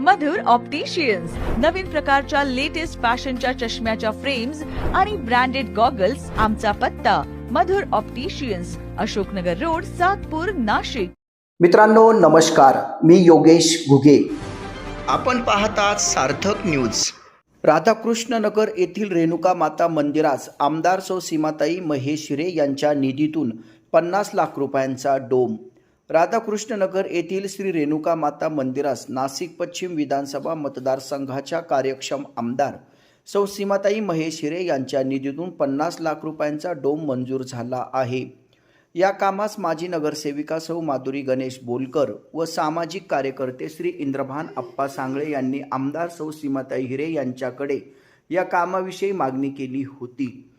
मधुर opticians नवीन प्रकारच्या latest फॅशनच्या चष्म्याच्या फ्रेम्स आणि ब्रँडेड गॉगल्स आमचा पत्ता. Madhur opticians Ashoknagar road Satpur Nashik. मित्रांनो नमस्कार. मी योगेश घुगे. आपण पाहतात सार्थक न्यूज राधाकृष्ण नगर येथील रेणुका माता मंदिरास आमदार सौ सीमाताई महेश हिरे यांच्या निधीतून पन्नास लाख रुपयांचा डोम. राधाकृष्णनगर येथील श्री रेणुका माता मंदिरास नाशिक पश्चिम विधानसभा मतदारसंघाच्या कार्यक्षम आमदार सौ सीमाताई महेश हिरे यांच्या निधीतून पन्नास लाख रुपयांचा डोम मंजूर झाला आहे. या कामास माजी नगरसेविका सौ माधुरी गणेश बोलकर व सामाजिक कार्यकर्ते श्री इंद्रभान अप्पा सांगळे यांनी आमदार सौ सीमाताई हिरे यांच्याकडे या कामाविषयी मागणी केली होती.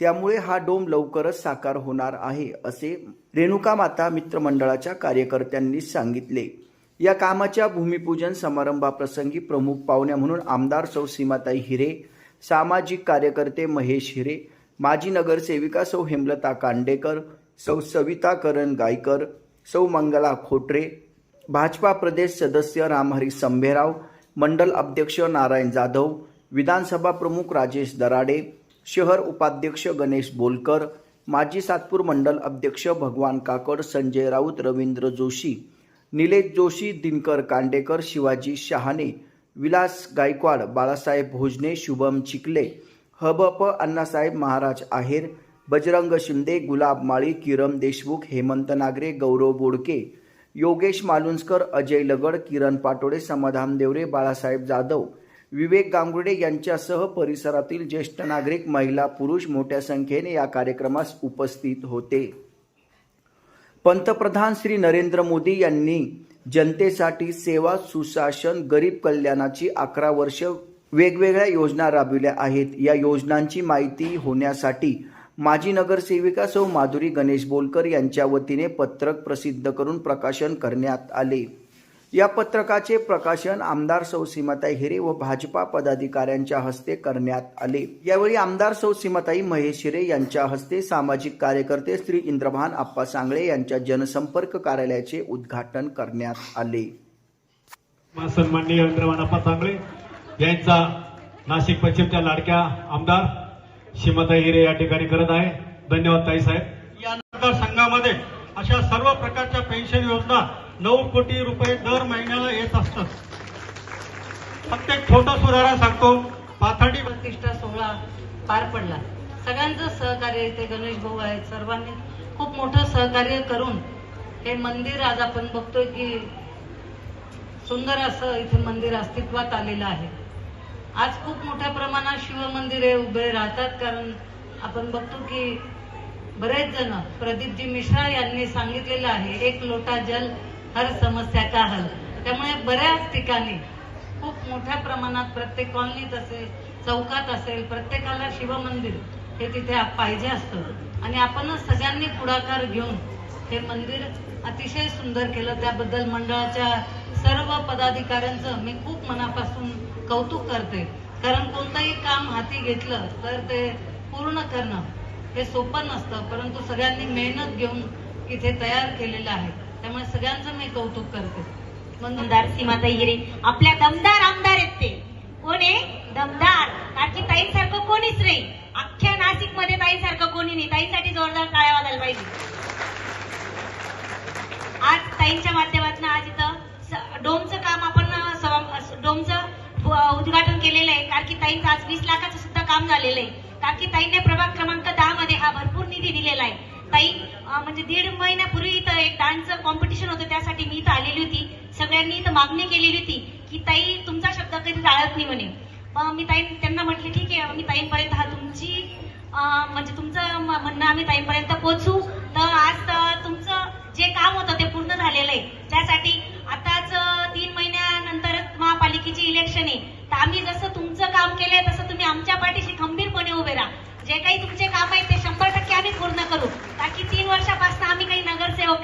त्यामुळे हा डोम लवकरच साकार होणार आहे असे रेणुका माता मित्रमंडळाच्या कार्यकर्त्यांनी सांगितले. या कामाच्या भूमिपूजन समारंभाप्रसंगी प्रमुख पाहुण्या म्हणून आमदार सौ सीमाताई हिरे सामाजिक कार्यकर्ते महेश हिरे माजी नगरसेविका सौ हेमलता कांडेकर सौ सविता करण गायकर सौ मंगला खोटरे भाजपा प्रदेश सदस्य रामहरी संभेराव मंडल अध्यक्ष नारायण जाधव विधानसभा प्रमुख राजेश दराडे शहर उपाध्यक्ष गणेश बोलकर माजी सातपूर मंडल अध्यक्ष भगवान काकड संजय राऊत रवींद्र जोशी निलेश जोशी दिनकर कांडेकर शिवाजी शहाणे विलास गायकवाड बाळासाहेब भोजने शुभम चिकले हबप अण्णासाहेब महाराज आहेर बजरंग शिंदे गुलाब माळी किरण देशमुख हेमंत नागरे गौरव बोडके योगेश मालुंजकर अजय लगड किरण पाटोडे समाधान देवरे बाळासाहेब जाधव विवेक गांगुर्डे यांच्यासह परिसरातील ज्येष्ठ नागरिक महिला पुरुष मोठ्या संख्येने या कार्यक्रमास उपस्थित होते. पंतप्रधान श्री नरेंद्र मोदी यांनी जनतेसाठी सेवा सुशासन गरीब कल्याणाची अकरा वर्ष वेगवेगळ्या योजना राबविल्या आहेत. या योजनांची माहिती होण्यासाठी माजी नगरसेविका सौ माधुरी गणेश बोलकर यांच्या वतीने पत्रक प्रसिद्ध करून प्रकाशन करण्यात आले. या पत्रकाचे प्रकाशन आमदार सौ सीमाताई हिरे व भाजपा पदाधिकाऱ्यांच्या हस्ते करण्यात आले. यावेळी आमदार सौ सीमाताई महेश हिरे यांच्या हस्ते सामाजिक कार्यकर्ते श्री इंद्रभान आप्पा सांगळे यांच्या जनसंपर्क कार्यालयाचे उद्घाटन करण्यात आले. सन्माननीय इंद्रवानाप्पा सांगळे यांचा नाशिक पश्चिमच्या लाडक्या आमदार सीमाताई हिरे या ठिकाणी करत आहे. धन्यवाद ताई साहेब. या मतदारसंघामध्ये अशा सर्व प्रकारच्या पेन्शन योजना नऊ कोटी रुपये दर महिन्याला येत असतात. फक्त एक छोटा सुधारा सांगतो. पाथर्डी प्रतिष्ठा सोहळा पार पडला. सगळ्यांचं सहकार्य इथे गणेश भाऊ आहेत सर्वांनी. खूप मोठं सहकार्य करून हे मंदिर आज आपण बघतोय की सुंदर असं इथे मंदिर अस्तित्वात आलेलं आहे. आज खूप मोठ्या प्रमाणात शिवमंदिरे उभे राहतात कारण आपण बघतो की बरेच जण प्रदीपजी मिश्रा यांनी सांगितलेलं आहे एक लोटा जल हर समस्या का हल. त्यामुळे बऱ्याच ठिकाणी खूप मोठ्या प्रमाणात प्रत्येक कॉलनीत असेल चौकात असेल प्रत्येकाला शिवमंदिर हे तिथे पाहिजे असतं. आणि आपणच सगळ्यांनी पुढाकार घेऊन हे मंदिर अतिशय सुंदर केलं. त्याबद्दल मंडळाच्या सर्व पदाधिकाऱ्यांचं मी खूप मनापासून कौतुक करते. कारण कोणतंही काम हाती घेतलं तर ते पूर्ण करणं हे सोपं नसतं. परंतु सगळ्यांनी मेहनत घेऊन इथे तयार केलेलं आहे. त्यामुळे सगळ्यांचं मी कौतुक करते. म्हणून आमदार सीमाताई हिरे आपल्या दमदार आमदार आहेत ते. कोण आहे? दमदार. कारण की ताईंसारखं कोणीच नाही. अख्ख्या नाशिकमध्ये ताईंसारखं कोणी नाही. ताईसाठी जोरदार टाळ्या वाजायला पाहिजे. आज ताईंच्या माध्यमातून आज इथं डोमचं काम आपण डोमचं उद्घाटन केलेलं आहे. कारण की ताईंचं आज वीस लाखाचं सुद्धा काम झालेलं आहे. कारण की ताईंने प्रभाग क्रमांक दहा मध्ये हा भरपूर निधी दिलेला आहे. ताई म्हणजे दीड महिन्यापूर्वी इथं एक डान्सचं कॉम्पिटिशन होतं त्यासाठी मी इथं आलेली होती. सगळ्यांनी इथं मागणी केलेली होती की ताई तुमचा शब्द कधी टाळत नाही म्हणे. मग मी ताई त्यांना म्हटले ठीक आहे मी ताईंपर्यंत हा तुमची म्हणजे तुमचं म- म्हणणं आम्ही ताईंपर्यंत पोहोचू.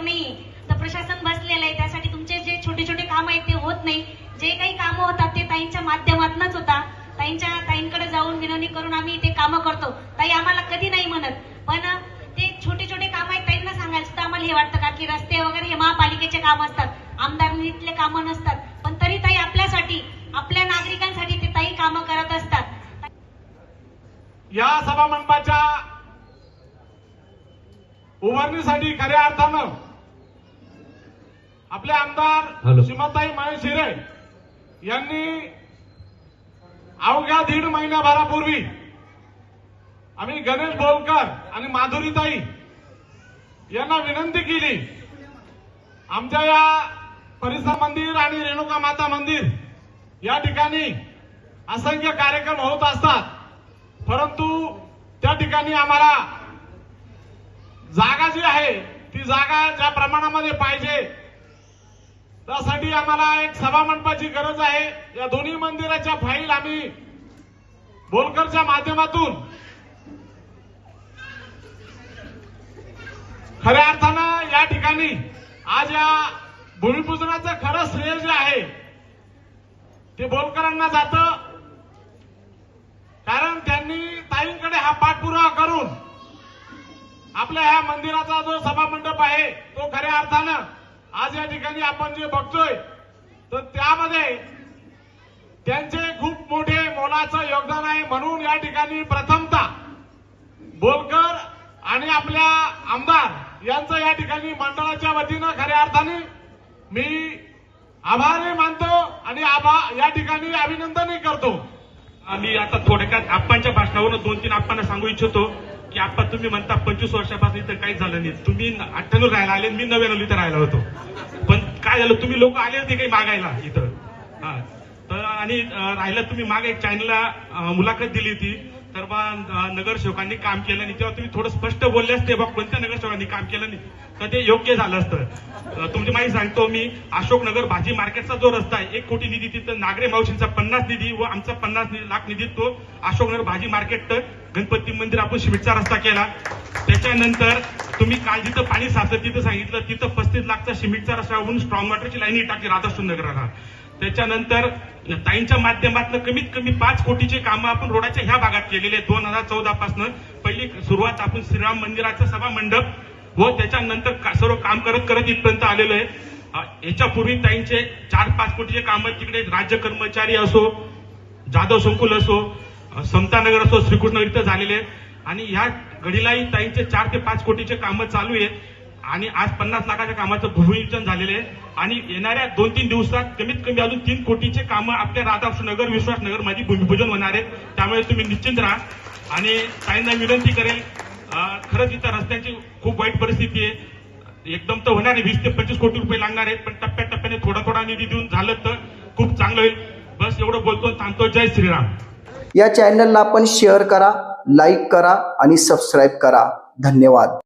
नाही. तर प्रशासन बसलेलं आहे त्यासाठी तुमचे जे छोटे छोटे काम आहेत ते होत नाही. जे काही कामं होतात ते ताईंच्या माध्यमातूनच होता. ताईंच्या ताईंकडे जाऊन विनवणी करून आम्ही ते कामं करतो. ताई आम्हाला कधी नाही म्हणत. पण ते छोटे छोटे काम आहेत ताईंना सांगायला सुद्धा आम्हाला हे वाटतं का की रस्ते वगैरे हे महापालिकेचे काम असतात. आमदारणीतले कामं नसतात. पण तरी ताई आपल्यासाठी आपल्या नागरिकांसाठी ते ताई कामं करत असतात. या सभामंडपाच्या उभारणीसाठी खऱ्या अर्थानं आपले आमदार सीमाताई महेश हिरे यांनी अवघ्या दीड महिन्याभरापूर्वी आम्ही गणेश बोलकर आणि माधुरीताई यांना विनंती केली. आमच्या या परिसर मंदिर आणि रेणुका माता मंदिर या ठिकाणी असंख्य कार्यक्रम होत असतात. परंतु त्या ठिकाणी आम्हाला जागा जी आहे ती जागा ज्या प्रमाणामध्ये पाहिजे त्यासाठी आम्हाला एक सभा मंडपाची गरज आहे. या दोन्ही मंदिराच्या फाईल आम्ही बोलकरच्या माध्यमातून खऱ्या अर्थानं या ठिकाणी आज या भूमिपूजनाचं खरं श्रेय जे आहे ते बोलकरांना जातं. कारण त्यांनी ताईंकडे हा पाठपुरावा करून आपल्या ह्या मंदिराचा जो सभामंडप आहे तो खऱ्या अर्थानं आज या ठिकाणी आपण जे बघतोय तर त्यामध्ये त्यांचे खूप मोठे मोलाचं योगदान आहे म्हणून या ठिकाणी प्रथमतः बोलकर आणि आपल्या आमदार यांचं या ठिकाणी मंडळाच्या वतीनं खऱ्या अर्थाने मी आभारही मानतो आणि आभा या ठिकाणी अभिनंदनही करतो. आम्ही आता थोडक्यात आप्पांच्या भाषणावरून दोन तीन आप्पांना सांगू इच्छितो. की आप्पा तुम्ही म्हणता पंचवीस वर्षापासून इथं काहीच झालं नाही. तुम्ही अठ्ठ्याण्णव राहायला आले मी नव्याण्णव इथं राहायला होतो. पण काय झालं तुम्ही लोक आले होते काही मागायला इथं. हा. तर आणि राहिलं तुम्ही मागे एक चॅनलला मुलाखत दिली होती. तर बा नगरसेवकांनी काम केलं नाही. तेव्हा तुम्ही थोडं स्पष्ट बोलले असते बा कोणत्या नगरसेवकांनी काम केलं नाही. तर ते योग्य झालं असतं. तुमची माहिती सांगतो मी अशोकनगर भाजी मार्केटचा जो रस्ता आहे एक कोटी निधी तिथं नागरे मावशींचा पन्नास निधी व आमचा पन्नास लाख निधी तो अशोकनगर भाजी मार्केट तर गणपती मंदिर आपण सिमेंटचा रस्ता केला. त्याच्यानंतर तुम्ही काल जिथं पाणी साचलं तिथं सांगितलं तिथं पस्तीस लाखचा सिमेंटचा रस्ता होऊन स्ट्रॉंग वॉटरची लाईन टाकली राधाकृष्ण नगराला. त्याच्यानंतर ताईंच्या माध्यमातून कमीत कमी पाच कोटीचे कामं आपण रोडाच्या ह्या भागात केलेले दोन हजार चौदा पासून पहिली सुरुवात आपण श्रीराम मंदिराचा सभा मंडप व त्याच्यानंतर का- सर्व काम करत करत इथपर्यंत आलेलो आहे. याच्यापूर्वी ताईंचे चार पाच कोटीचे कामं तिकडे राज्य कर्मचारी असो जाधव संकुल असो समतानगर असो श्रीकृष्ण इथं झालेले आहेत. आणि ह्या घडीलाही ताईंचे चार ते पाच कोटीचे कामं चालू आहेत. आणि आज पन्नास लाखाच्या कामाचं भूमिपूजन झालेले आहे. आणि येणाऱ्या दोन तीन दिवसात कमीत कमी अजून तीन कोटीचे कामं आपल्या राधाकृष्णनगर विश्वासनगर माझी भूमिपूजन होणार आहेत त्यामुळे तुम्ही निश्चिंत राहा. आणि ताईंना विनंती करेल खरंच इथं रस्त्याची खूप वाईट परिस्थिती आहे. एकदम तर होणार आहे वीस ते पंचवीस कोटी रुपये लागणार आहेत पण टप्प्याटप्प्याने थोडा थोडा निधी देऊन झालं तर खूप चांगलं होईल. बस एवढं बोलतो थांबतो जय श्रीराम. या चॅनलला आपण शेअर करा लाईक करा आणि सबस्क्राईब करा. धन्यवाद.